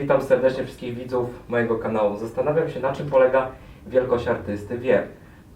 Witam serdecznie wszystkich widzów mojego kanału. Zastanawiam się, na czym polega wielkość artysty. Wiem,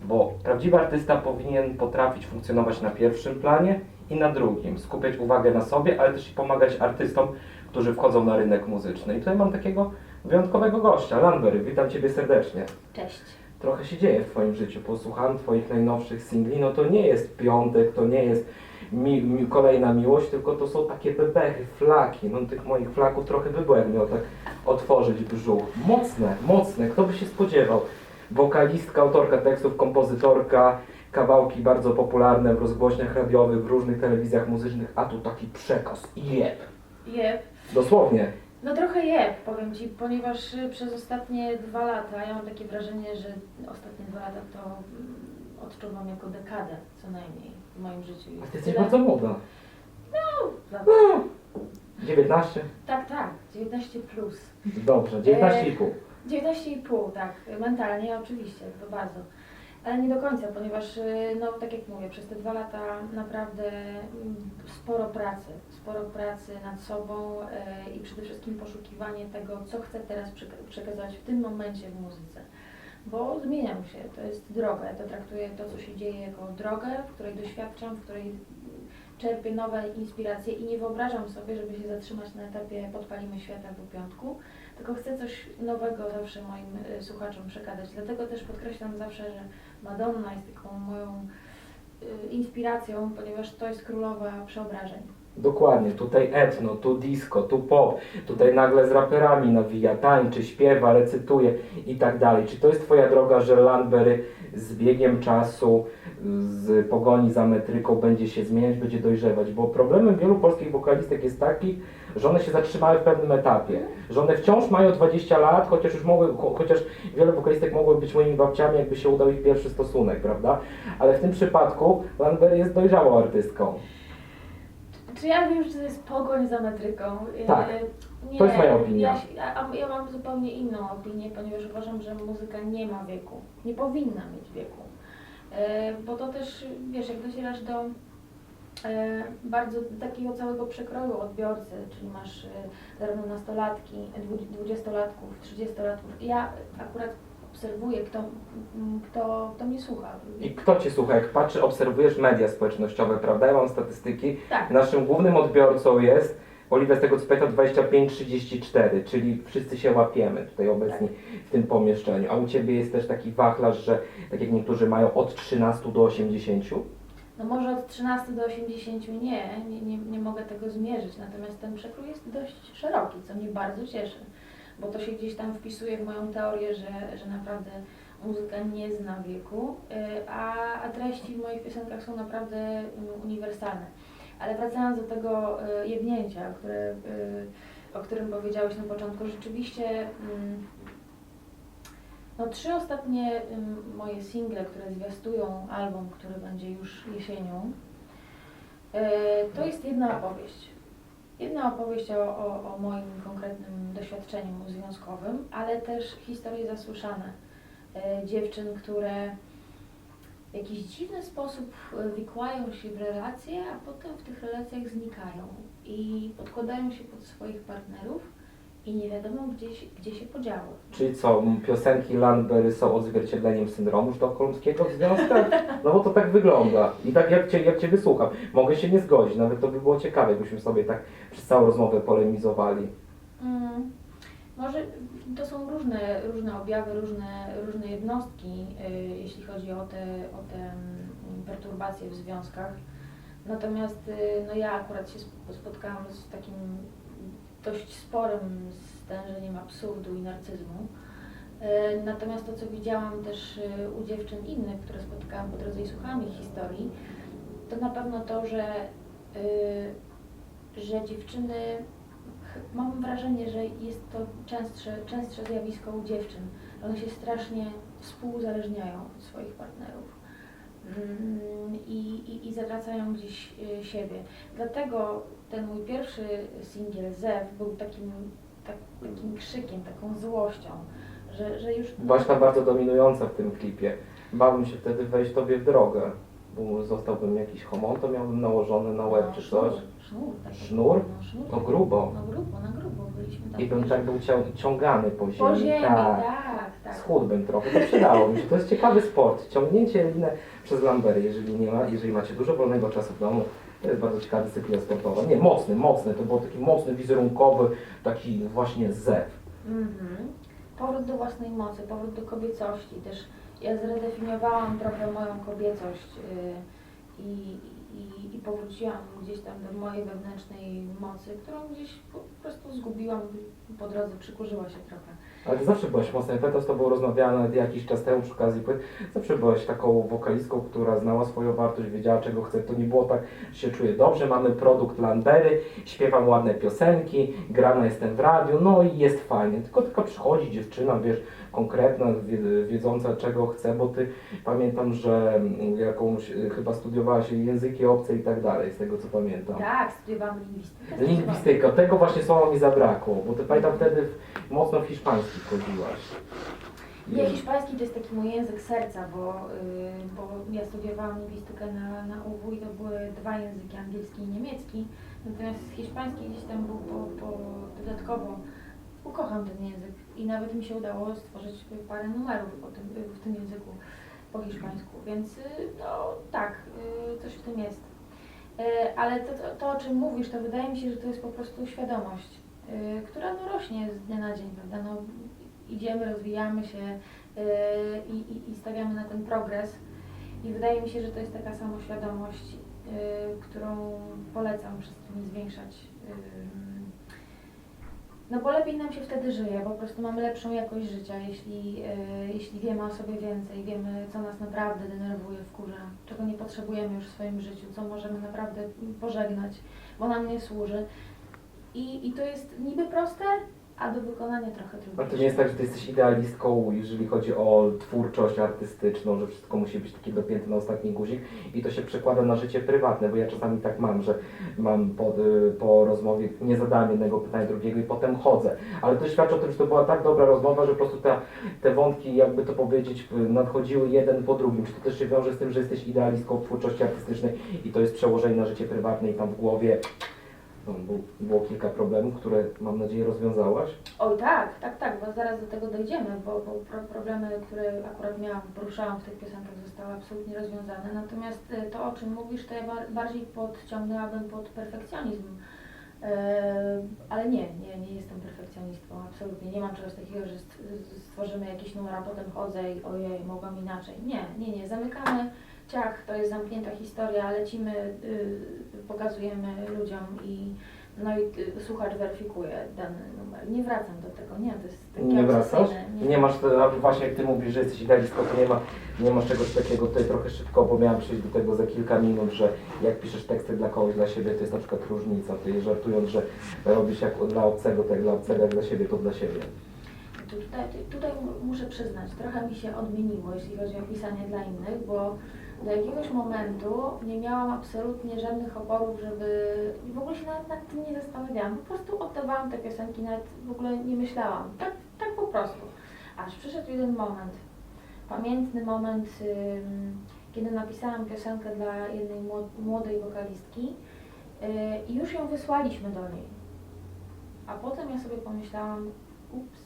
bo prawdziwy artysta powinien potrafić funkcjonować na pierwszym planie i na drugim, skupiać uwagę na sobie, ale też i pomagać artystom, którzy wchodzą na rynek muzyczny. I tutaj mam takiego wyjątkowego gościa, Lanbery. Witam Ciebie serdecznie. Cześć. Trochę się dzieje w Twoim życiu. Posłuchałem Twoich najnowszych singli. No to nie jest piątek, to nie jest mi, mi, kolejna miłość, tylko to są takie bebechy, flaki. No tych moich flaków trochę by było, jak miał tak otworzyć brzuch. Mocne, mocne. Kto by się spodziewał? Wokalistka, autorka tekstów, kompozytorka, kawałki bardzo popularne w rozgłośniach radiowych, w różnych telewizjach muzycznych, a tu taki przekaz. Jeb. Jeb. Dosłownie. No trochę jeb, powiem Ci, ponieważ przez ostatnie dwa lata, ja mam takie wrażenie, że ostatnie dwa lata to odczuwam jako dekadę co najmniej w moim życiu. A ty jesteś tyle- bardzo młoda. Za- 19? Tak, tak, 19 plus. Dobrze, 19,5. 19,5, tak, mentalnie oczywiście, to bardzo. Ale nie do końca, ponieważ, y, no tak jak mówię, przez te dwa lata naprawdę mm, sporo pracy, sporo pracy nad sobą y, i przede wszystkim poszukiwanie tego, co chcę teraz przeka- przekazać w tym momencie w muzyce. Bo zmieniam się, to jest droga, ja to traktuję to, co się dzieje jako drogę, w której doświadczam, w której czerpię nowe inspiracje i nie wyobrażam sobie, żeby się zatrzymać na etapie podpalimy świata po piątku, tylko chcę coś nowego zawsze moim y, słuchaczom przekazać. Dlatego też podkreślam zawsze, że Madonna jest taką moją y, inspiracją, ponieważ to jest królowa przeobrażeń. Dokładnie, tutaj etno, tu disco, tu pop, tutaj nagle z raperami nawija, tańczy, śpiewa, recytuje i tak dalej. Czy to jest Twoja droga, że Landberry z biegiem czasu, z pogoni za metryką będzie się zmieniać, będzie dojrzewać? Bo problemem wielu polskich wokalistek jest taki, że one się zatrzymały w pewnym etapie, że one wciąż mają 20 lat, chociaż już mogły, cho- chociaż wiele wokalistek mogły być moimi babciami, jakby się udał ich pierwszy stosunek, prawda? Ale w tym przypadku Landberry jest dojrzałą artystką. Czy ja wiem, że to jest pogoń za metryką? Y, Tak. Nie, To jest moja opinia. Ja, a- ja mam zupełnie inną opinię, ponieważ uważam, że muzyka nie ma wieku. Nie powinna mieć wieku. E, Bo to też, wiesz, jak docierasz do e, bardzo takiego całego przekroju odbiorcy, czyli masz zarówno nastolatki, dwu- dwudziestolatków, trzydziestolatków. Ja akurat obserwuję, kto, m, kto, kto mnie słucha. I kto Cię słucha? Jak patrzy, obserwujesz media społecznościowe, prawda? Ja mam statystyki. Tak. Naszym głównym odbiorcą jest, Oliwia z tego co pamiętam, 25-34, czyli wszyscy się łapiemy tutaj obecni w tym pomieszczeniu. A u Ciebie jest też taki wachlarz, że tak jak niektórzy mają od 13 do 80? No może od 13 do 80 nie, nie, nie, nie mogę tego zmierzyć, natomiast ten przekrój jest dość szeroki, co mnie bardzo cieszy, bo to się gdzieś tam wpisuje w moją teorię, że, że naprawdę muzyka nie zna wieku, y, a, a treści w moich piosenkach są naprawdę mm, uniwersalne. Ale wracając do tego y, jebnięcia, które, y, o którym powiedziałeś na początku, rzeczywiście mm, no, trzy ostatnie moje single, które zwiastują album, który będzie już jesienią, to jest jedna opowieść. Jedna opowieść o, o, o moim konkretnym doświadczeniu związkowym, ale też historie zasłyszane e, dziewczyn, które w jakiś dziwny sposób e, wikłają się w relacje, a potem w tych relacjach znikają i podkładają się pod swoich partnerów i nie wiadomo gdzie się, gdzie się podziały. Czyli co, m, piosenki Landberry są odzwierciedleniem syndromu sztokholmskiego w związkach? No bo to tak wygląda. I tak jak cię, jak cię wysłucham, mogę się nie zgodzić, nawet to by było ciekawe, jakbyśmy sobie tak przez całą rozmowę polemizowali. Mm, może to są różne, różne objawy, różne, różne jednostki, y, jeśli chodzi o te, o te mm, perturbacje w związkach. Natomiast y, no ja akurat się sp- spotkałam z takim dość sporym stężeniem absurdu i narcyzmu. Y, Natomiast to, co widziałam też y, u dziewczyn innych, które spotkałam po drodze i słuchałam ich historii, to na pewno to, że, y, że dziewczyny mam wrażenie, że jest to częstsze, częstsze zjawisko u dziewczyn. One się strasznie współuzależniają od swoich partnerów i, i, i zawracają gdzieś y, siebie. Dlatego ten mój pierwszy singiel Zew był takim, tak, takim krzykiem, taką złością, że, że już... Byłaś tam bardzo dominująca w tym klipie. Bałbym się wtedy wejść tobie w drogę. bo zostałbym jakiś homon, to miałbym nałożony na łeb No, czy coś. Sznur, tak. Sznur? No, sznur. To grubo. No grubo, na grubo byliśmy tam. I bym tak był cią- ciągany po ziemi. Po ziemi, tak. tak, tak. Schudłbym trochę, to przydało mi się. To jest ciekawy sport. Ciągnięcie linę przez lambery, jeżeli nie ma, jeżeli macie dużo wolnego czasu w domu. To jest bardzo ciekawa dyscyplina sportowa. Nie, mocny, mocny. To był taki mocny, wizerunkowy, taki właśnie zew. Mhm. Powrót do własnej mocy, powrót do kobiecości. Też ja zredefiniowałam trochę moją kobiecość y, i, i, i powróciłam gdzieś tam do mojej wewnętrznej mocy, którą gdzieś prostu zgubiłam po drodze, przykurzyła się trochę. Ale ty zawsze byłaś mocna. Ja pamiętam z tobą rozmawiałam nawet jakiś czas temu przy okazji płyt. Zawsze byłaś taką wokalistką, która znała swoją wartość, wiedziała czego chce. To nie było tak, że się czuję dobrze, mamy produkt Lambery, śpiewam ładne piosenki, grana jestem w radiu, no i jest fajnie. Tylko tylko przychodzi dziewczyna, wiesz, konkretna, wie- wiedząca czego chce, bo ty pamiętam, że mm, jakąś, y, chyba studiowałaś języki obce i tak dalej, z tego co pamiętam. Tak, studiowałam lingwistykę. Lingwistyka, tego właśnie słowa mi zabrakło, bo ty pamiętam wtedy w- mocno w hiszpański chodziłaś. Nie, hiszpański to jest taki mój język serca, bo, y, bo ja studiowałam lingwistykę na, na UW i to były dwa języki, angielski i niemiecki. Natomiast hiszpański gdzieś tam był po, po dodatkowo. Ukocham ten język i nawet mi się udało stworzyć parę numerów o tym, w tym języku po hiszpańsku, więc y, no tak, y, coś w tym jest. Y, Ale to, to, to, o czym mówisz, to wydaje mi się, że to jest po prostu świadomość, y, która no, rośnie z dnia na dzień, prawda? No, idziemy, rozwijamy się yy, i, i, i stawiamy na ten progres. I wydaje mi się, że to jest taka samoświadomość, którą polecam wszystkim zwiększać. No bo lepiej nam się wtedy żyje, po prostu mamy lepszą jakość życia, jeśli, yy, jeśli wiemy o sobie więcej, wiemy co nas naprawdę denerwuje, wkurza, czego nie potrzebujemy już w swoim życiu, co możemy naprawdę pożegnać, bo nam nie służy. I, I to jest niby proste, a do wykonania trochę A trudniejsze. to nie jest tak, że ty jesteś idealistką, jeżeli chodzi o twórczość artystyczną, że wszystko musi być takie dopięte na ostatni guzik i to się przekłada na życie prywatne, bo ja czasami tak mam, że mam po, y, po rozmowie, nie zadałem jednego pytania, drugiego i potem chodzę. Ale to świadczy o tym, że to była tak dobra rozmowa, że po prostu ta, te wątki, jakby to powiedzieć, y, nadchodziły jeden po drugim. Czy to też się wiąże z tym, że jesteś idealistką twórczości artystycznej i to jest przełożenie na życie prywatne i tam w głowie no, bu- było kilka problemów, które mam nadzieję rozwiązałaś? Oj tak, tak, tak, bo zaraz do tego dojdziemy, bo, bo pro, problemy, które akurat miałam, poruszałam w tych piosenkach zostały absolutnie rozwiązane. Natomiast y, to, o czym mówisz, to ja bar- bardziej podciągnęłabym pod perfekcjonizm. E, ale nie, nie, nie jestem perfekcjonistką, absolutnie. Nie mam czegoś takiego, że stworzymy jakiś numer, a potem chodzę i ojej, mogłam inaczej. Nie, nie, nie. Zamykamy ciach, to jest zamknięta historia, lecimy, y, pokazujemy ludziom i no i y, słuchacz weryfikuje dany numer. Nie wracam do tego, nie, to jest takie Nie wracasz? obsesyjne, Nie masz, a właśnie jak ty mówisz, że jesteś idealistką, to nie, ma, nie masz czegoś takiego tutaj trochę szybko, bo miałam przejść do tego za kilka minut, że jak piszesz teksty dla kogoś, dla siebie, to jest na przykład różnica. Ty żartując, że robisz jak dla obcego, to jak dla obcego, jak dla siebie, to dla siebie. Tu- Tutaj, tu- tutaj mu- muszę przyznać, trochę mi się odmieniło, jeśli chodzi o pisanie dla innych, bo do jakiegoś momentu nie miałam absolutnie żadnych oporów, żeby w ogóle się nawet nad tym nie zastanawiałam. Po prostu oddawałam te piosenki, nawet w ogóle nie myślałam. Tak, tak po prostu. Aż przyszedł jeden moment, pamiętny moment, kiedy napisałam piosenkę dla jednej mło- młodej wokalistki yy, i już ją wysłaliśmy do niej. A potem ja sobie pomyślałam, ups,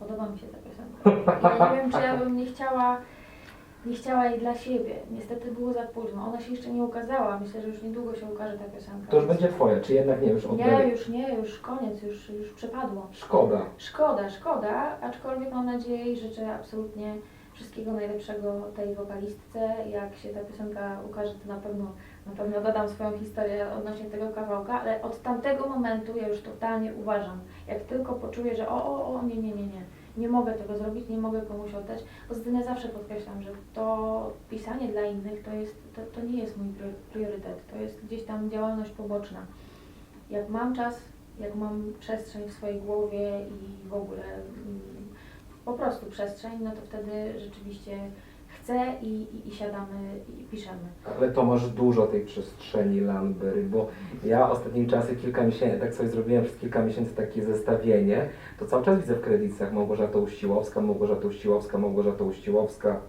podoba mi się ta piosenka. Ja nie wiem, czy ja bym nie chciała, nie chciała jej dla siebie. Niestety było za późno. Ona się jeszcze nie ukazała. Myślę, że już niedługo się ukaże ta piosenka. To już będzie twoja, czy jednak nie już Nie, odbędzie? już nie, już koniec, już, już przepadło. Szkoda. Szkoda, szkoda, aczkolwiek mam nadzieję i życzę absolutnie wszystkiego najlepszego tej wokalistce. Jak się ta piosenka ukaże, to na pewno, na pewno dodam swoją historię odnośnie tego kawałka, ale od tamtego momentu ja już totalnie uważam, jak tylko poczuję, że o, o, o, nie, nie, nie, nie, nie mogę tego zrobić, nie mogę komuś oddać. Poza tym ja zawsze podkreślam, że to pisanie dla innych to, jest, to, to nie jest mój prior- priorytet, to jest gdzieś tam działalność poboczna. Jak mam czas, jak mam przestrzeń w swojej głowie i w ogóle mm, po prostu przestrzeń, no to wtedy rzeczywiście chcę i, i, i siadamy i piszemy. Ale to masz dużo tej przestrzeni Lambery, bo ja ostatnimi czasy kilka miesięcy, tak sobie zrobiłem przez kilka miesięcy takie zestawienie, to cały czas widzę w kredytach Małgorzata Uściłowska, Małgorzata Uściłowska, Małgorzata Uściłowska.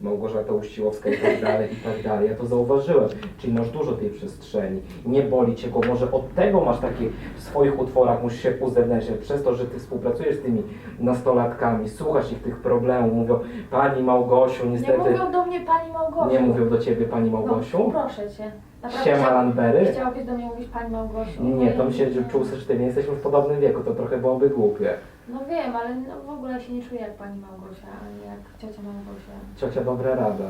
Małgorzata Uściłowska i tak dalej, i tak dalej. Ja to zauważyłem, czyli masz dużo tej przestrzeni. Nie boli cię go, może od tego masz takie w swoich utworach, musisz się uzewnętrzniać, przez to, że ty współpracujesz z tymi nastolatkami, słuchasz ich tych problemów, mówią, pani Małgosiu, Nie niestety mówią do mnie pani Małgosiu. nie mówią do ciebie pani Małgosiu. No, proszę cię. Naprawdę Siema chciał- Lambery. Chciałabyś do mnie mówić pani Małgosiu. Nie, to mi się czuł, że ty nie jesteśmy w podobnym wieku, to trochę byłoby głupie. No wiem, ale no w ogóle się nie czuję jak pani Małgosia, ani jak ciocia Małgosia. Ciocia, dobra rada.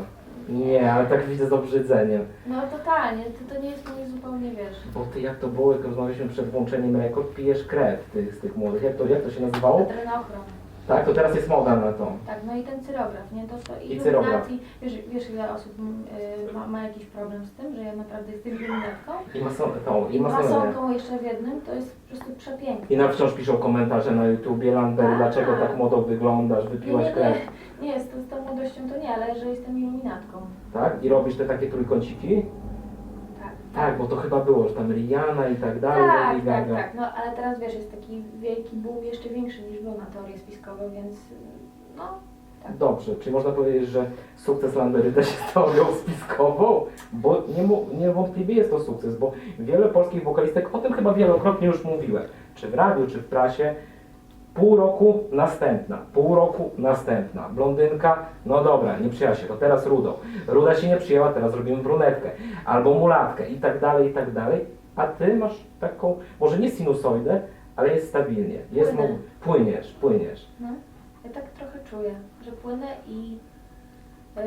Nie, ale tak widzę z obrzydzeniem. No totalnie, to, to nie jest mnie zupełnie, wiesz. Bo ty jak to było, jak rozmawialiśmy przed włączeniem rekord, pijesz krew tych, z tych młodych. Jak to, jak to się nazywało? Adrenochrom. Tak, to teraz jest moda na to. Tak, no i ten cyrograf, nie? To, to I cyrograf. Wiesz, wiesz ile osób mm, y, ma, ma jakiś problem z tym, że ja naprawdę jestem iluminatką? I mason, tą, I masonerię. masonką jeszcze w jednym, to jest po prostu przepiękne. I na wciąż piszą komentarze na YouTubie, Lambert, Tak. dlaczego tak młodo wyglądasz, Nie, wypiłaś nie, krew. nie, nie, z, tą- z tą młodością to nie, ale że jestem iluminatką. Tak? I robisz te takie trójkąciki? Tak. Tak, bo to chyba było, że tam Rihanna i tak dalej, Tak, Lady tak, Gaga. tak. No ale teraz wiesz, jest taki wielki boom, jeszcze większy niż był na teorie spiskowe, więc y, no tak. Dobrze, czyli można powiedzieć, że sukces Landery też jest teorią spiskową? Bo niemu- niewątpliwie jest to sukces, bo wiele polskich wokalistek, o tym chyba wielokrotnie już mówiłem, czy w radiu, czy w prasie, pół roku następna, pół roku następna. Blondynka, no dobra, nie przyjęła się, to teraz rudą. Ruda się nie przyjęła, teraz robimy brunetkę, albo mulatkę i tak dalej, i tak dalej. A ty masz taką, może nie sinusoidę, ale jest stabilnie. Jest Płynę. płyniesz, płyniesz. No, ja tak trochę czuję, że płynę i, yy,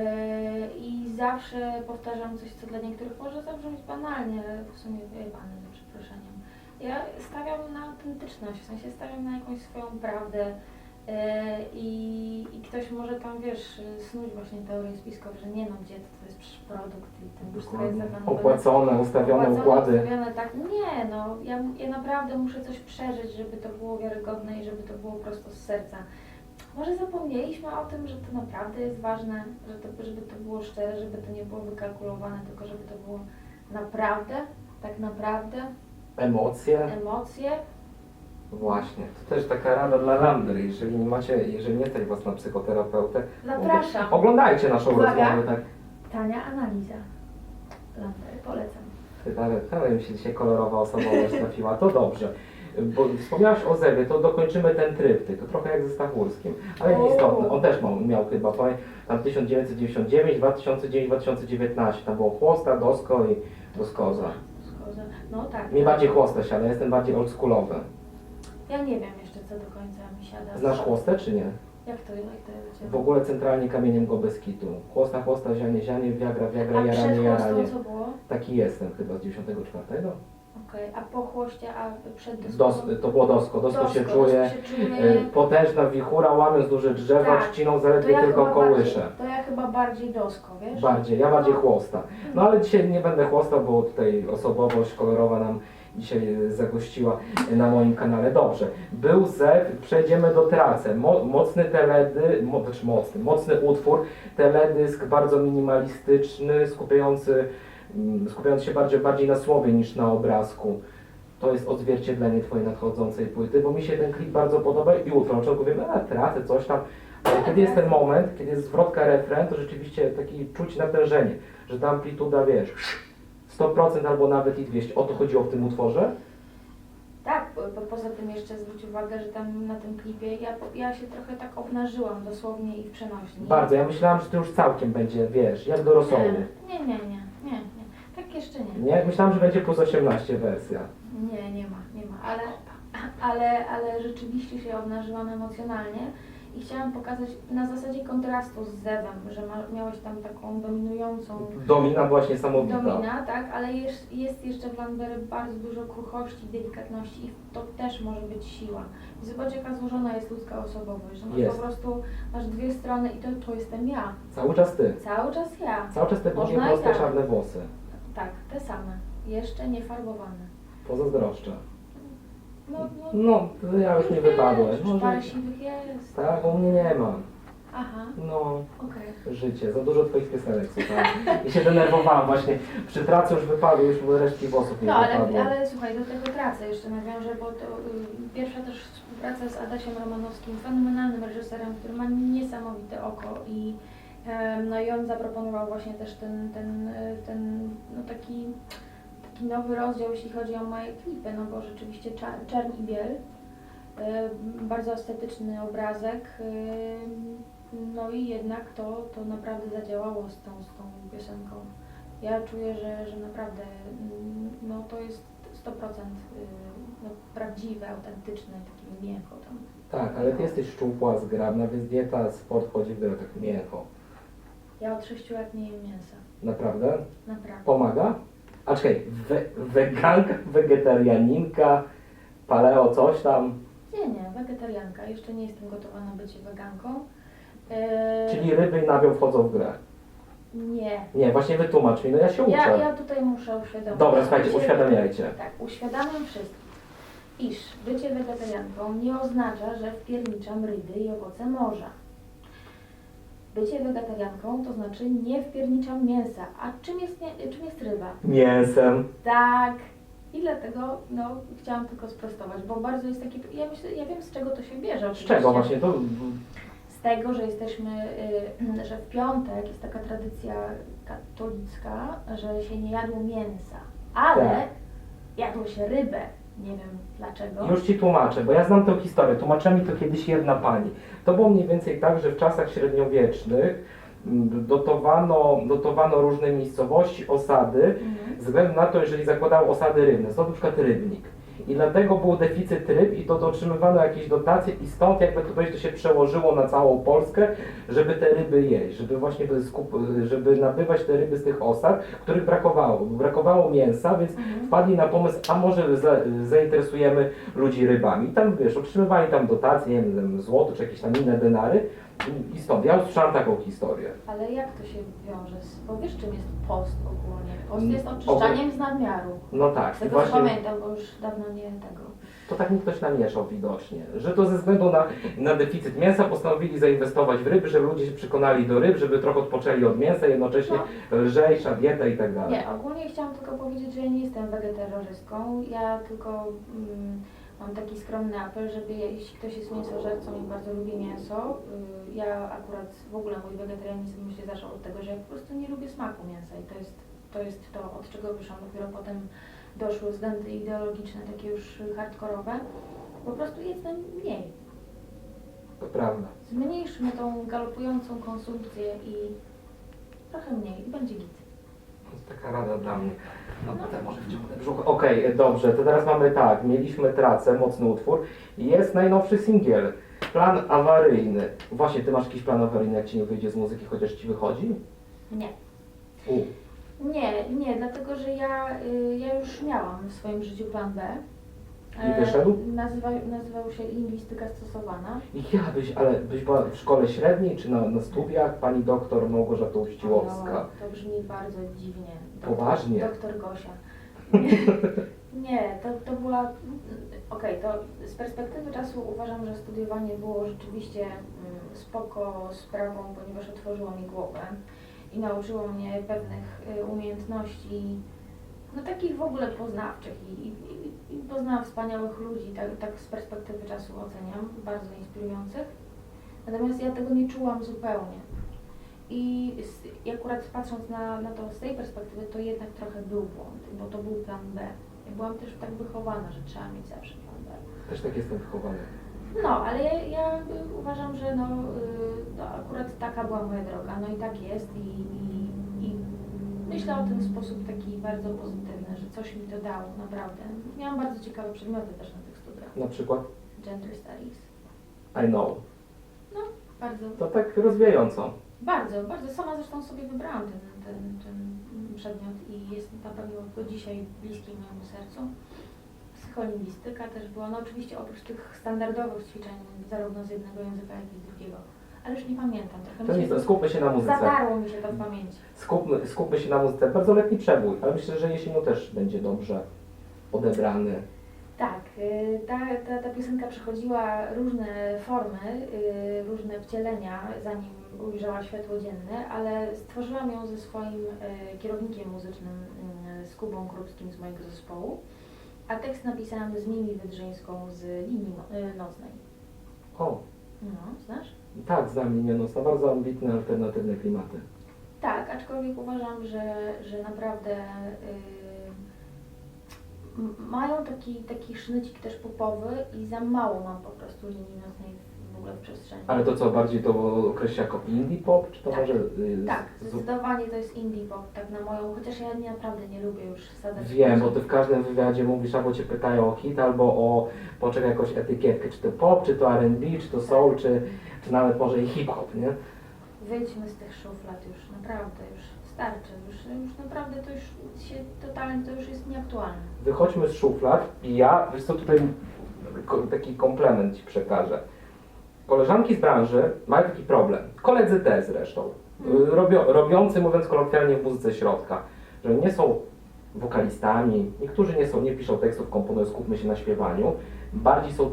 i zawsze powtarzam coś, co dla niektórych może zabrzmieć banalnie, ale w sumie wyjebane, za przeproszeniem. Ja stawiam na autentyczność, w sensie stawiam na jakąś swoją prawdę yy, i, i ktoś może tam, wiesz, snuć właśnie teorię spiskowe, że nie no, gdzie to, to jest przecież produkt i ten wszystko jest zaplanowane. Opłacone, ustawione Opłacone, układy. ustawione, tak. Nie, no, ja, ja naprawdę muszę coś przeżyć, żeby to było wiarygodne i żeby to było prosto z serca. Może zapomnieliśmy o tym, że to naprawdę jest ważne, że to, żeby to było szczere, żeby to nie było wykalkulowane, tylko żeby to było naprawdę, tak naprawdę, Emocje. emocje. Właśnie. To też taka rada dla Landery. Jeżeli nie macie, jeżeli nie stać was na psychoterapeutę, Zapraszam. oglądajcie naszą Uwaga. rozmowę. Tak. Tania analiza. Lampery, polecam. Ty, mi się dzisiaj kolorowa osobowość trafiła. To dobrze. Bo wspomniałaś o Zewie, to dokończymy ten tryptyk. To trochę jak ze Stachulskim. Ale O. nieistotne. On też miał, miał chyba tam 1999, 2009, 2019. Tam było chłosta, dosko i doskoza. No tak. Mi bardziej chłosta siada, jestem bardziej oldschoolowy. Ja nie wiem jeszcze, co do końca mi siada. Znasz chłostę czy nie? Jak to, jak to jest u Ciebie? W ogóle centralnie kamieniem go bez kitu. Chłosta, chłosta, zianie, zianie, wiagra, wiagra, A przed jaranie, jaranie. chłostą co było? Taki jestem chyba z 94. Okej, a po chłoście, a przed dyskusją? Dos, to było dosko, dosko się czuje. się czuje. y, Potężna wichura, łamiąc duże drzewa, Tak. trzciną To zaledwie ja tylko chyba bardziej, kołysze. to ja chyba bardziej dosko, wiesz? Bardziej, ja bardziej No. chłosta. No ale dzisiaj nie będę chłostał, bo tutaj osobowość kolorowa nam dzisiaj zagościła na moim kanale. Dobrze, był Zew, przejdziemy do Trace. Mo, mocny teledy, mo, znaczy mocny, mocny utwór, teledysk bardzo minimalistyczny, skupiający, mm, skupiający się bardziej, bardziej na słowie niż na obrazku. To jest odzwierciedlenie Twojej nadchodzącej płyty, bo mi się ten klip bardzo podoba i utwór. Na początku wiemy, a tracę, coś tam. Kiedy jest ten moment, kiedy jest zwrotka refren, to rzeczywiście taki czuć natężenie, że ta amplituda, wiesz, 100% albo nawet i 200. O to chodziło w tym utworze? Tak, po, po, poza tym jeszcze zwróć uwagę, że tam na tym klipie ja, ja się trochę tak obnażyłam dosłownie i w przenośni. Bardzo. Ja myślałam, że to już całkiem będzie, wiesz, jak do rosołu. Nie, nie, nie, nie, nie, nie. Tak jeszcze nie. Nie? Myślałam, że będzie plus 18 wersja. Nie, nie ma, nie ma, ale, ale, ale rzeczywiście się obnażyłam emocjonalnie i chciałam pokazać na zasadzie kontrastu z Zewem, że ma, miałeś tam taką dominującą Domina byłaś niesamowita. domina, tak, ale jest, jest jeszcze w Lambery bardzo dużo kruchości, delikatności i to też może być siła. I zobacz jaka złożona jest ludzka osobowość, że masz Jest. po prostu, masz dwie strony i to, to jestem ja, Cały czas ty. cały czas ja, Cały czas te długie, Można i proste, tak. czarne włosy. tak, te same, jeszcze nie farbowane. Pozazdroszczę. No, ja już nie wypadłem. Może... jest. Tak, bo u mnie nie ma. Aha, No, okej. życie. Za dużo twoich piosenek słuchałem. I się denerwowałam właśnie. Przy tracy już wypadły, już były resztki włosów nie No ale, ale słuchaj, do tego tracę jeszcze nawiążę, bo to y, pierwsza też współpraca z Adasiem Romanowskim, fenomenalnym reżyserem, który ma niesamowite oko i, Em, No i on zaproponował właśnie też ten, ten, e, ten no taki nowy rozdział, jeśli chodzi o moje klipy, no bo rzeczywiście czar, czarn i biel, e, bardzo estetyczny obrazek, e, no i jednak to, to naprawdę zadziałało z tą, z tą piosenką. Ja czuję, że, że naprawdę mm, no to jest 100% y, no, prawdziwe, autentyczne, takie mięcho tam. Tak, ale ty jesteś szczupła, zgrabna, więc dieta, sport chodzi w grę tak mięcho. Ja od 6 lat nie jem mięsa, Naprawdę? naprawdę. Pomaga? A czekaj, we, weganka, wegetarianinka, paleo, coś tam. Nie, nie, wegetarianka. Jeszcze nie jestem gotowa na bycie weganką. E, Czyli ryby i nabiał wchodzą w grę. Nie. Nie, właśnie wytłumacz mi, no ja się uczę. Ja, ja tutaj muszę uświadomić. Dobra, słuchajcie, Bycie- uświadamiajcie. Tak, uświadamiam wszystkim, iż bycie wegetarianką nie oznacza, że wpierniczam ryby i owoce morza. Bycie wegetarianką to znaczy nie wpierniczam mięsa. A czym jest, nie, czym jest ryba? Mięsem. Tak. I dlatego no, chciałam tylko sprostować, bo bardzo jest taki. Ja myślę, ja wiem z czego to się bierze. Z czego właśnie to? Z tego, że jesteśmy, y, że w piątek jest taka tradycja katolicka, że się nie jadło mięsa, ale Tak. jadło się rybę. Nie wiem dlaczego. Już ci tłumaczę, bo ja znam tę historię. Tłumaczyła mi to kiedyś jedna pani. To było mniej więcej tak, że w czasach średniowiecznych mm, dotowano, dotowano różne miejscowości, osady, Mhm. ze względu na to, jeżeli zakładało osady rybne, stąd na przykład rybnik. I dlatego był deficyt ryb i to otrzymywano jakieś dotacje i stąd jakby tutaj to się przełożyło na całą Polskę, żeby te ryby jeść, żeby właśnie skup, żeby nabywać te ryby z tych osad, których brakowało. Brakowało mięsa, więc Mhm. wpadli na pomysł, a może za, zainteresujemy ludzi rybami. I tam wiesz, otrzymywali tam dotacje, nie wiem, złoto czy jakieś tam inne denary i- stąd. Ja usłyszałam taką historię. Ale jak to się wiąże z. Bo wiesz, czym jest post ogólnie? Post Mm, jest oczyszczaniem z nadmiaru. No tak, Z i tego właśnie pamiętam, bo już dawno nie tego. to tak mi ktoś namieszał widocznie, że to ze względu na, na deficyt mięsa postanowili zainwestować w ryby, żeby ludzie się przekonali do ryb, żeby trochę odpoczęli od mięsa, jednocześnie lżejsza dieta i tak dalej. Nie, ogólnie chciałam tylko powiedzieć, że ja nie jestem wegetarystką. Ja tylko mm, mam taki skromny apel, żeby jeśli ktoś jest mięsożercą i bardzo lubi mięso, y, ja akurat w ogóle mój wegetarianizm się zaczął od tego, że ja po prostu nie lubię smaku mięsa i to jest to, jest to od czego wyszłam. Dopiero potem doszły względy ideologiczne, takie już hardkorowe. Po prostu jedzmy mniej. To prawda. Zmniejszmy tą galopującą konsumpcję i trochę mniej i będzie git. To jest taka rada dla mnie. No może wciągnę brzuch. Okej, dobrze, to teraz mamy tak, mieliśmy tracę, mocny utwór i jest najnowszy singiel. Plan awaryjny. Właśnie, ty masz jakiś plan awaryjny, jak ci nie wyjdzie z muzyki, chociaż ci wychodzi? Nie. U. Nie, nie, dlatego że ja, y, ja już miałam w swoim życiu plan B. I wyszedł? Nazywa, nazywał się lingwistyka stosowana. Ja byś, ale byś była w szkole średniej czy na, na studiach? Pani doktor Małgorzata Uściłowska. No, to brzmi bardzo dziwnie. Poważnie? Doktor Gosia. Nie, to, to była. Okej, to z perspektywy czasu uważam, że studiowanie było rzeczywiście mm, spoko sprawą, ponieważ otworzyło mi głowę i nauczyło mnie pewnych y, umiejętności, no takich w ogóle poznawczych i, i, i- poznałam wspaniałych ludzi, tak, tak z perspektywy czasu oceniam, bardzo inspirujących. Natomiast ja tego nie czułam zupełnie. I, z, i akurat patrząc na, na to z tej perspektywy, to jednak trochę był błąd, bo to był plan B. Ja byłam też tak wychowana, że trzeba mieć zawsze plan B. Też tak jestem wychowany. No, ale ja, ja uważam, że no, y, no, akurat taka była moja droga, no i tak jest i, i myślę o tym w sposób taki bardzo pozytywny, że coś mi to dało, naprawdę. Miałam bardzo ciekawe przedmioty też na tych studiach. Na przykład Gender Studies. I know. Bardzo, To tak rozwijająco. bardzo, bardzo. Sama zresztą sobie wybrałam ten, ten, ten przedmiot i jest na pewno do dzisiaj bliski mojemu sercu. Psycholingwistyka też była, no oczywiście oprócz tych standardowych ćwiczeń zarówno z jednego języka, jak i z drugiego. Ale już nie pamiętam, trochę To mi się skupmy się na muzyce. zadarło mi się to w pamięci. Skupmy, skupmy się na muzyce. Bardzo letni przebój, ale myślę, że jesienią też będzie dobrze odebrany. Tak, y, ta, ta, ta piosenka przechodziła różne formy, y, różne wcielenia, zanim ujrzała światło dzienne, ale stworzyłam ją ze swoim y, kierownikiem muzycznym, y, z Kubą Krupskim z mojego zespołu, a tekst napisałam z Mimi Wydrzyńską z linii no, y, nocnej. O, No, znasz? Tak, znam Minionu, są bardzo ambitne, alternatywne klimaty. Tak, aczkolwiek uważam, że, że naprawdę y, m- mają taki, taki sznycik też popowy i za mało mam po prostu linii nocnej w ogóle w przestrzeni. Ale to co, bardziej to określa jako indie pop, czy to Tak. może... y, Tak, z- zdecydowanie to jest indie pop, tak na moją, chociaż ja nie, naprawdę nie lubię już sadać. Wiem, bo ty w każdym wywiadzie mówisz, albo cię pytają o hit, albo o, poczekaj, jakąś etykietkę, czy to pop, czy to R&B, czy to soul, czy, czy nawet może i hip-hop, nie? Wyjdźmy z tych szuflad już, naprawdę już starczy, już, już naprawdę to już się totalnie, to już jest nieaktualne. Wychodźmy z szuflad i ja, wiesz co, tutaj ko- taki komplement ci przekażę. Koleżanki z branży mają taki problem, koledzy też zresztą, y, robio, robiący, mówiąc kolokwialnie, w muzyce środka, że nie są wokalistami, niektórzy nie są, nie piszą tekstów, komponują, skupmy się na śpiewaniu, bardziej są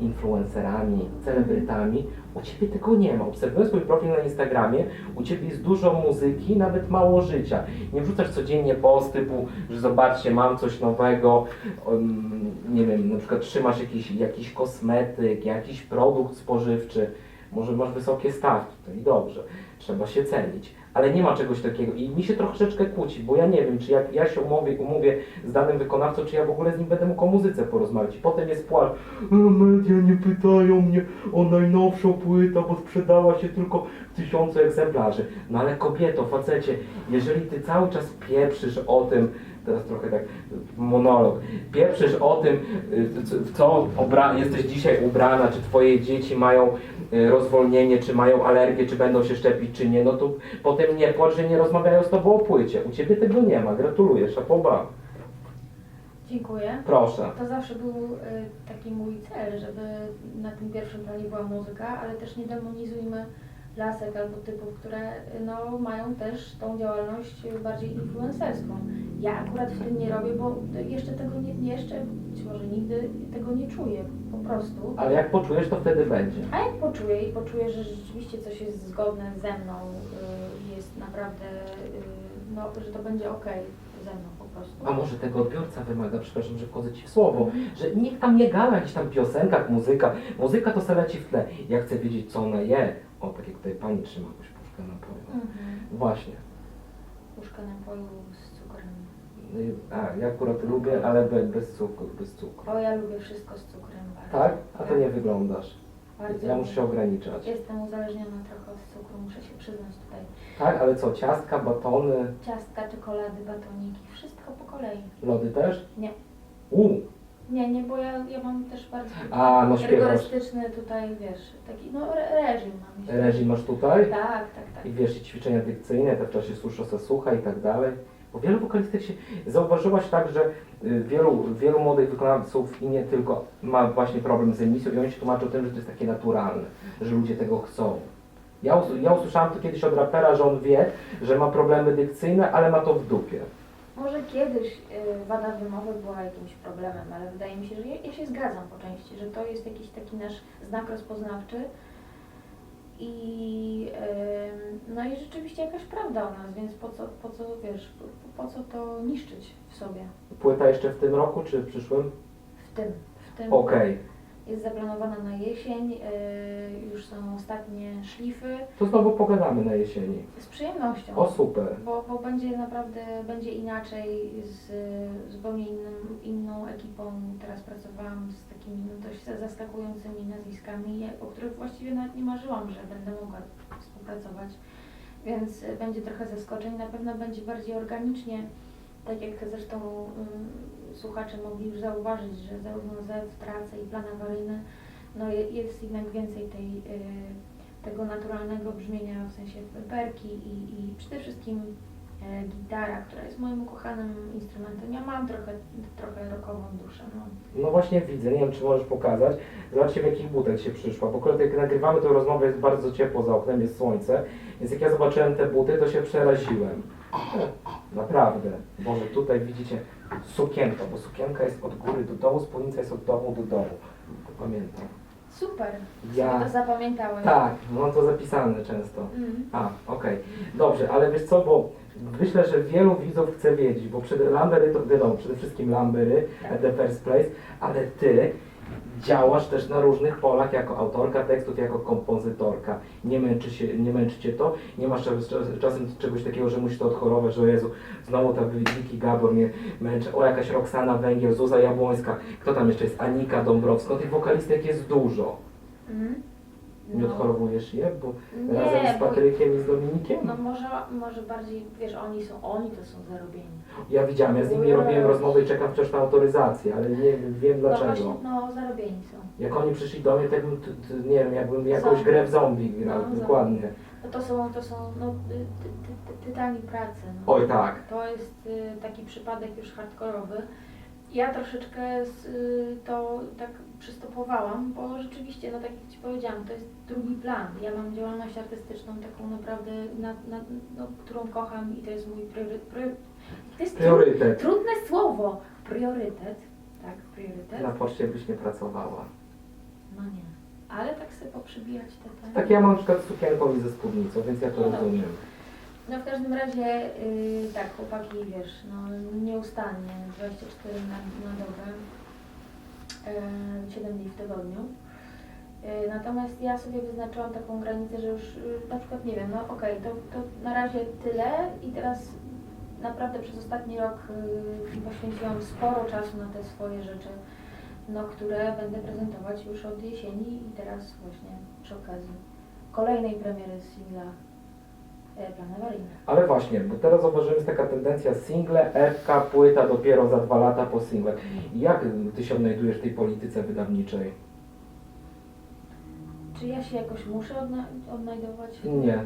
influencerami, celebrytami. U Ciebie tego nie ma. Obserwując swój profil na Instagramie, u Ciebie jest dużo muzyki, nawet mało życia. Nie wrzucasz codziennie post typu, że zobaczcie, mam coś nowego, um, nie wiem, na przykład trzymasz jakiś, jakiś kosmetyk, jakiś produkt spożywczy, może masz wysokie stawki, to i dobrze, trzeba się cenić. Ale nie ma czegoś takiego i mi się troszeczkę kłóci, bo ja nie wiem, czy jak ja się umówię, umówię z danym wykonawcą, czy ja w ogóle z nim będę mógł o muzyce porozmawiać. I potem jest płacz, "E, media nie pytają mnie o najnowszą płytę, bo sprzedała się tylko w egzemplarzy. No ale kobieto, facecie, jeżeli ty cały czas pieprzysz o tym, teraz trochę tak monolog, pieprzysz o tym, y, w co jesteś dzisiaj ubrana, czy twoje dzieci mają rozwolnienie, czy mają alergię, czy będą się szczepić, czy nie, no to potem nie płacz, że nie rozmawiają z tobą o płycie. U ciebie tego nie ma, gratuluję, szapoba. Dziękuję. Proszę. To zawsze był y, taki mój cel, żeby na tym pierwszym planie była muzyka, ale też nie demonizujmy lasek albo typów, które no, mają też tą działalność bardziej influencerską. Ja akurat w tym nie robię, bo jeszcze tego nie, jeszcze być może nigdy tego nie czuję po prostu. Ale jak poczujesz, to wtedy będzie. A jak poczuję i poczuję, że rzeczywiście coś jest zgodne ze mną, y, jest naprawdę, y, no, że to będzie ok ze mną po prostu. A może tego odbiorca wymaga, przepraszam, że wchodzę ci w słowo, że niech tam nie gada o jakichś tam piosenkach, muzyka. Muzyka to stawia ci w tle. Ja chcę wiedzieć, co ona je. O, tak jak tutaj pani trzyma jakąś puszkę napoju. Mhm. Właśnie. Puszkę napoju z cukrem. Y, A, ja akurat lubię, ale be, bez cukru, bez cukru. O, ja lubię wszystko z cukrem bardzo. Tak? A to nie wyglądasz. Bardzo Ja muszę się ograniczać. Jestem uzależniona trochę od cukru, muszę się przyznać tutaj. Tak, ale co, ciastka, batony, Ciastka, czekolady, batoniki, wszystko po kolei. lody też? Nie. U, Nie, nie, bo ja, ja mam też bardzo A, no śpiewasz. rygorystyczny tutaj, wiesz, taki, no re- reżim mam. jeśli- reżim masz tutaj? Tak, tak, tak. I wiesz, i ćwiczenia dykcyjne, te w czasie susza se słucha i tak dalej. Bo wielu wokalistek się... Zauważyłaś tak, że y, wielu, wielu młodych wykonawców i nie tylko ma właśnie problem z emisją i oni się tłumaczą tym, że to jest takie naturalne, że ludzie tego chcą. Ja, us- ja usłyszałam to kiedyś od rapera, że on wie, że ma problemy dykcyjne, ale ma to w dupie. Może kiedyś y, wada wymowy była jakimś problemem, ale wydaje mi się, że ja, ja się zgadzam po części, że to jest jakiś taki nasz znak rozpoznawczy i no i rzeczywiście jakaś prawda o nas, więc po co, po co wiesz, po, po co to niszczyć w sobie? Płyta jeszcze w tym roku, czy w przyszłym? W tym, w tym Okej. Jest zaplanowana na jesień, y, już są ostatnie szlify To znowu pogadamy na jesieni. z przyjemnością. O super. Bo, bo będzie naprawdę będzie inaczej z zupełnie innym, inną ekipą. Teraz pracowałam z takimi no, dość zaskakującymi nazwiskami, o których właściwie nawet nie marzyłam, że będę mogła współpracować. Więc y, będzie trochę zaskoczeń. Na pewno będzie bardziej organicznie, tak jak zresztą y, słuchacze mogli już zauważyć, że zarówno ZEW, Trace i Plan Awaryjny, no je- jest jednak więcej tej y, tego naturalnego brzmienia, w sensie perki i, i przede wszystkim e, gitara, która jest moim ukochanym instrumentem. Ja mam trochę, trochę rockową duszę. No. No właśnie widzę, nie wiem czy możesz pokazać. Zobaczcie w jakich butach się przyszła. Bo akurat jak nagrywamy tę rozmowę jest bardzo ciepło za oknem, jest słońce. Więc jak ja zobaczyłem te buty, to się przeraziłem. Naprawdę. Boże, tutaj widzicie sukienka, bo sukienka jest od góry do dołu, spódnica jest od dołu do dołu. To pamiętam. Super, Ja- sobie to zapamiętałem. Tak, mam to zapisane często. Mm. A, okej. Dobrze, ale wiesz co, bo myślę, że wielu widzów chce wiedzieć, bo przed Lambery to wiadomo, przede wszystkim Lambery, Tak. at the first place, ale ty działasz też na różnych polach jako autorka tekstów, jako kompozytorka. Nie męczy, się, nie męczy cię to, nie masz czas, czas, czasem czegoś takiego, że musisz to odchorować, że Jezu, znowu ta Wiki Gabor mnie męczy, o jakaś Roxana Węgiel, Zuza Jabłońska, kto tam jeszcze jest, Anika Dąbrowska, tych wokalistek jest dużo. Mhm. Nie odchorowujesz je, bo Nie, razem z Patrykiem i z Dominikiem? No może, może bardziej, wiesz, oni są, oni to są zarobieni. Ja widziałem, ja z nimi robiłem rozmowę i czekam wciąż na autoryzację, ale nie wiem No dlaczego. właśnie, no zarobieni są. Jak oni przyszli do mnie, to bym, t, t, nie wiem, jakbym jakąś Są. grę w zombie grał, No, dokładnie. No to są, to są no, ty, ty, ty, tytani pracy. No. Oj tak. To jest y, taki przypadek już hardkorowy. Ja troszeczkę y, to tak przystopowałam, bo rzeczywiście, no tak jak Ci powiedziałam, to jest drugi plan. Ja mam działalność artystyczną taką naprawdę, na, na, no, którą kocham i to jest mój priorytet. Prior, to jest tru, Priorytet. trudne słowo. Priorytet. Tak, priorytet. Na poczcie byś nie pracowała. No nie. Ale tak sobie poprzybijać te... te... Tak ja mam na przykład sukienką i ze spódnicą, więc ja to No dobrze. rozumiem. No w każdym razie, y, tak, chłopaki, wiesz, no nieustannie, 24 na, na dobę, 7 dni w tygodniu. Y, natomiast ja sobie wyznaczyłam taką granicę, że już y, na przykład, nie wiem, no okej, to, to na razie tyle i teraz naprawdę przez ostatni rok y, poświęciłam sporo czasu na te swoje rzeczy, no, które będę prezentować już od jesieni i teraz właśnie przy okazji kolejnej premiery singla e. Ale właśnie, bo teraz zauważyłem, jest taka tendencja single, epka, płyta dopiero za dwa lata po single. Jak ty się odnajdujesz w tej polityce wydawniczej? Czy ja się jakoś muszę odna- odnajdować? Nie,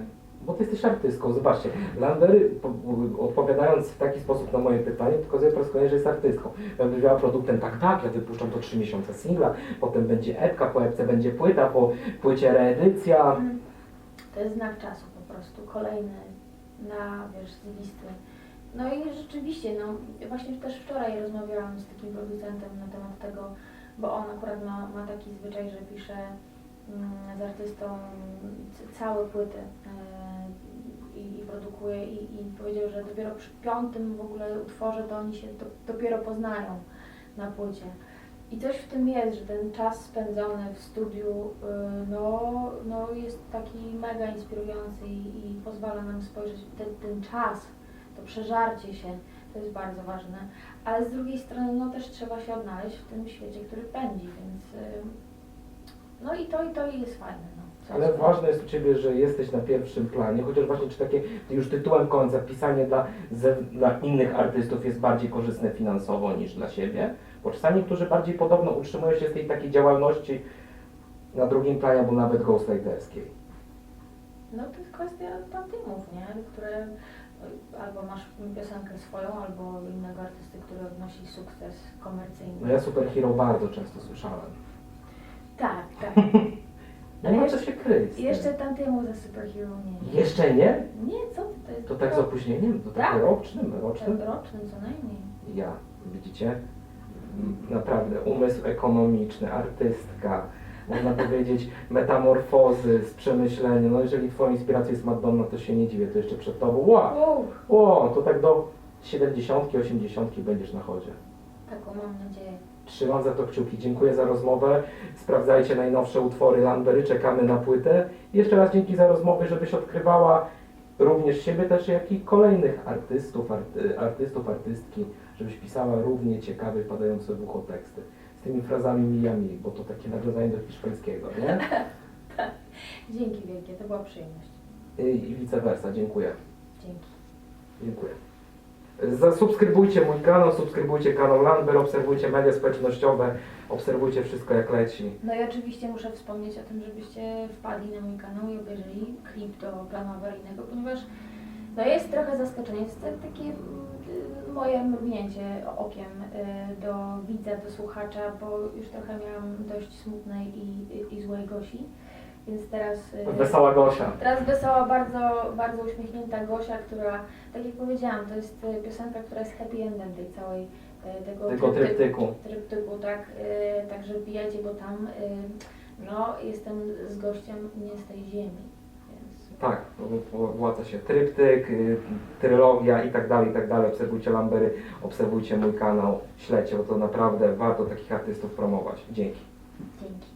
bo ty jesteś artystką. Zobaczcie, Lambery, po- odpowiadając w taki sposób na moje pytanie, pokazuje po raz kolejny, że jest artystką. Jakby była produktem, tak, tak, ja wypuszczam to 3 miesiące singla, potem będzie epka, po epce będzie płyta, po płycie reedycja. Mm. To jest znak czasu prostu, kolejny na, wiesz, listy. No i rzeczywiście, no właśnie też wczoraj rozmawiałam z takim producentem na temat tego, bo on akurat ma, ma taki zwyczaj, że pisze mm, z artystą całe płyty i, i produkuje i, i powiedział, że dopiero przy piątym w ogóle utworze to oni się do, dopiero poznają na płycie. I coś w tym jest, że ten czas spędzony w studiu y, no, no jest taki mega inspirujący i, i pozwala nam spojrzeć ten, ten czas, to przeżarcie się, to jest bardzo ważne. Ale z drugiej strony no też trzeba się odnaleźć w tym świecie, który pędzi, więc y, no i to i to jest fajne. No. Ale ważne jest u Ciebie, że jesteś na pierwszym planie, chociaż właśnie czy takie już tytułem końca pisanie dla, dla innych artystów jest bardziej korzystne finansowo niż dla siebie, bo czasami niektórzy bardziej podobno utrzymują się z tej takiej działalności na drugim planie, albo nawet ghostwriterskiej. No to jest kwestia tantymów, nie? Które albo masz piosenkę swoją, albo innego artysty, który odnosi sukces komercyjny. No ja Superhero bardzo często słyszałem. Tak, tak. Nie Ale ma co jeszcze- się kryć. Jeszcze tamtemu za superhero nie. Jeszcze nie? Nie, co ty, to jest To tak z rok, opóźnieniem? To tak Tak. rocznym, rocznym? tak rocznym co najmniej. Ja, widzicie? Naprawdę, umysł ekonomiczny, artystka, można powiedzieć metamorfozy z przemyślenia. No jeżeli twoją inspiracją jest Madonna, to się nie dziwię, to jeszcze przed tobą. Ła, ło, to tak do 70, 80 będziesz na chodzie. taką mam nadzieję. Trzymam za to kciuki. Dziękuję za rozmowę. Sprawdzajcie najnowsze utwory Lambery. Czekamy na płytę. Jeszcze raz dzięki za rozmowę, żebyś odkrywała również siebie też, jak i kolejnych artystów, arty, artystów, artystki, żebyś pisała równie ciekawe, padające w ucho teksty. Z tymi frazami mijami, bo to takie nawiązanie do hiszpańskiego, nie? Dzięki wielkie, to była przyjemność. I, i vice versa. Dziękuję. Dzięki. Dziękuję. Zasubskrybujcie mój kanał, subskrybujcie kanał Lamber, obserwujcie media społecznościowe, obserwujcie wszystko jak leci. No i oczywiście muszę wspomnieć o tym, żebyście wpadli na mój kanał i obejrzeli klip do planu awaryjnego, ponieważ no jest trochę zaskoczenie, jest takie moje mrugnięcie okiem y, do widza, do słuchacza, bo już trochę miałam dość smutnej i, i, i złej Gosi, więc teraz... y, Wesoła Gosia. Teraz wesoła, bardzo, bardzo uśmiechnięta Gosia, która, tak jak powiedziałam, to jest y, piosenka, która jest happy endem tej całej, tego, Tego tryptyku. tryptyku, tak, także wbijajcie go tam. No, jestem z gościem nie z tej ziemi, Tak, bo- bo władza się tryptyk, y, trylogia i tak dalej, i tak dalej. Obserwujcie Lambery, obserwujcie mój kanał, śledźcie, bo to naprawdę warto takich artystów promować. Dzięki. Dzięki.